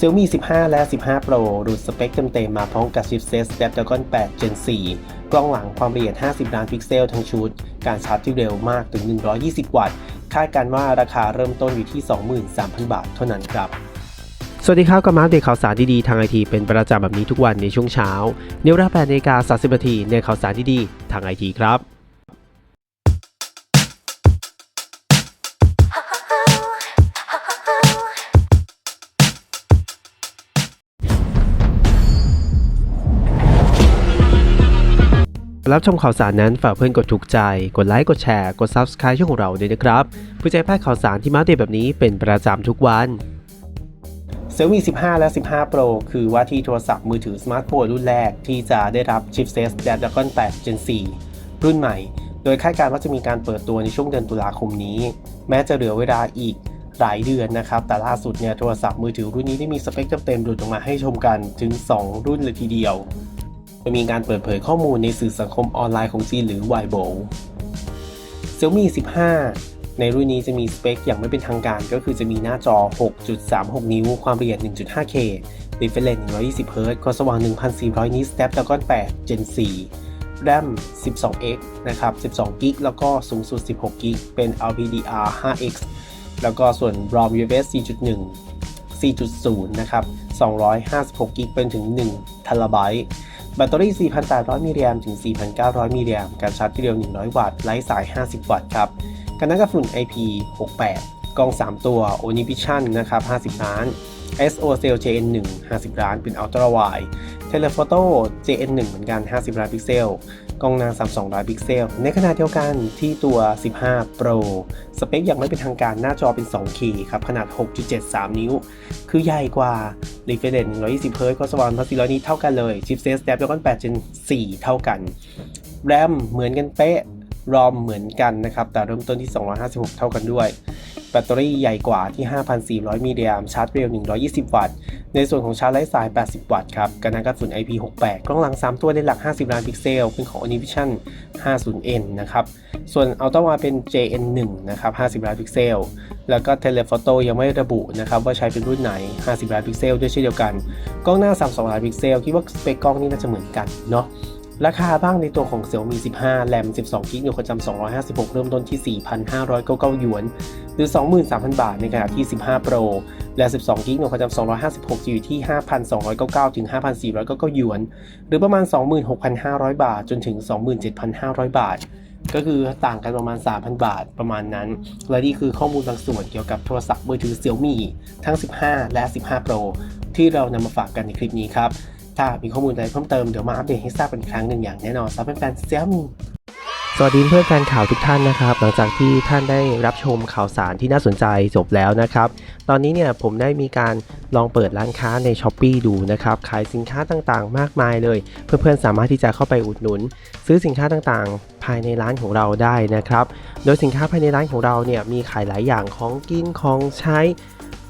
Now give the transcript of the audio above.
Xiaomi 15 และ 15 Pro ดูดสเปคเต็มๆมาพร้อมกับชิปเซต Snapdragon 8 Gen 4 กล้องหลังความละเอียด 50 ล้านพิกเซลทั้งชุด การชาร์จที่เร็วมากถึง 120 วัตต์ คาดการว่าราคาเริ่มต้นอยู่ที่ 23,000 บาทเท่านั้นครับสวัสดีครับกับมาอัปเดตข่าวสารดีๆทางไอทีเป็นประจำแบบนี้ทุกวันในช่วงเช้าในเวลา8นาฬิกา30นาทีในข่าวสารดีๆทางไอทีครับ รับชมข่าวสารนั้นฝากเพื่อนกดถูกใจ กดไลค์ กดแชร์ กด Subscribe ช่องของเราด้วยนะครับเพื่อจะให้พลาดข่าวสารที่มาเดตแบบนี้เป็นประจำทุกวัน Xiaomi 15 และ 15 Pro คือว่าที่โทรศัพท์มือถือสมาร์ทโฟนรุ่นแรกที่จะได้รับชิปเซต Snapdragon 8 Gen 4 รุ่นใหม่ โดยคาดการณ์ว่าจะมีการเปิดตัวในช่วงเดือนตุลาคมนี้ แม้จะเหลือเวลาอีกหลายเดือนนะครับ แต่ล่าสุดเนี่ยโทรศัพท์มือถือรุ่นนี้ได้มีสเปคเต็มๆหลุดออกมาให้ชมกันถึง 2 รุ่นเลยทีเดียว จะมีการเปิดเผยข้อมูลในสื่อสังคมออนไลน์ของจีนหรือ Weibo Xiaomi 15 ในรุ่นนี้จะมีสเปคอย่างไม่เป็นทางการก็คือจะมีหน้าจอ 6.36 นิ้ว ความละเอียด 1.5K refresh rate 120 Hz ความสว่าง 1,400 นิต Snapdragon 8 Gen 4 RAM 12x นะครับ 12 g b แล้วก็สูงสุด 16 g b เป็น LPDR 5x แล้วก็ส่วน ROM UFS 4.1 4.0 นะครับ 256 g b เป็นถึง1 t b แบตเตอรี่ 4,800 มิลลิแอมถึง 4,900 มิลลิแอมการชาร์จที่เร็ว100 วัตต์ ไร้สาย 50 วัตต์ครับ กันน้ำกันฝุ่น IP68 กล้อง 3 ตัว Onivision นะครับ 50 ล้าน SO Cell JN1 50 ล้าน เป็น Ultra Wide Telephoto JN1 เหมือนกัน 50ล้านพิกเซล กล้องหน้า 32ล้านพิกเซล ในขณะเดียวกันที่ตัว 15 Pro สเปคยังไม่เป็นทางการหน้าจอเป็น 2K ครับ ขนาด 6.73 นิ้ว คือใหญ่กว่า refresh 120 Hz ความสว่าง1,400นิตเท่ากันเลย chipset Snapdragon 8 Gen 4 เท่ากัน RAM เหมือนกันเป๊ะ ROM เหมือนกันนะครับ แต่เริ่มต้นที่ 256 เท่ากันด้วย แบตเตอรี่ใหญ่กว่าที่ 5,400 มิลลิแอมชาร์จเร็ว 120 วัตต์ ในส่วนของชาร์จไร้สาย 80 วัตต์ครับกันน้ำกันฝุ่น IP68 กล้องหลัง 3 ตัวในหลัก 50 ล้านพิกเซล เป็นของ Onivision 50N นะครับ ส่วน Ultra Wide เป็น JN1 นะครับ 50 ล้านพิกเซล แล้วก็ Telephoto ยังไม่ระบุนะครับว่าใช้เป็นรุ่นไหน 50 ล้านพิกเซลด้วยเช่นเดียวกัน กล้องหน้า 32 ล้านพิกเซล คิดว่าสเปคกล้องนี่น่าจะเหมือนกันเนาะ ราคาบ้างในตัวของ Xiaomi 15 แรม 12 กิกะความจำ256 เริ่มต้นที่ 4,599 หยวน หรือ 23,000 บาท ในขณะที่ 15 Pro และ 12 กิกะความจำ256 จะอยู่ที่ 5,299 ถึง 5,499 หยวน หรือประมาณ 26,500 บาท จนถึง 27,500 บาท ก็คือต่างกันประมาณ 3,000 บาทประมาณนั้น และนี่คือข้อมูลบางส่วนเกี่ยวกับโทรศัพท์มือถือ Xiaomi ทั้ง 15 และ 15 Pro ที่เรานำมาฝากกันในคลิปนี้ครับ ถ้ามีข้อมูลอะไรเพิ่มเติมเดี๋ยวมาอัปเดตให้ทราบกันอีกครั้งหนึ่งอย่างแน่นอนสำหรับแฟนๆเซียมสวัสดีเพื่อนแฟนข่าวทุกท่านนะครับ หลังจากที่ท่านได้รับชมข่าวสารที่น่าสนใจจบแล้วนะครับ ตอนนี้เนี่ยผมได้มีการลองเปิดร้านค้าใน s h อ p e e ดูนะครับ ขายสินค้าต่างๆ มากมายเลย เพื่อนๆสามารถที่จะเข้าไปอุดหนุน ซื้อสินค้าต่างๆ ภายในร้านของเราได้นะครับ โดยสินค้าภายในร้านของเราเนี่ยมีขายหลายอย่างของกินของใช้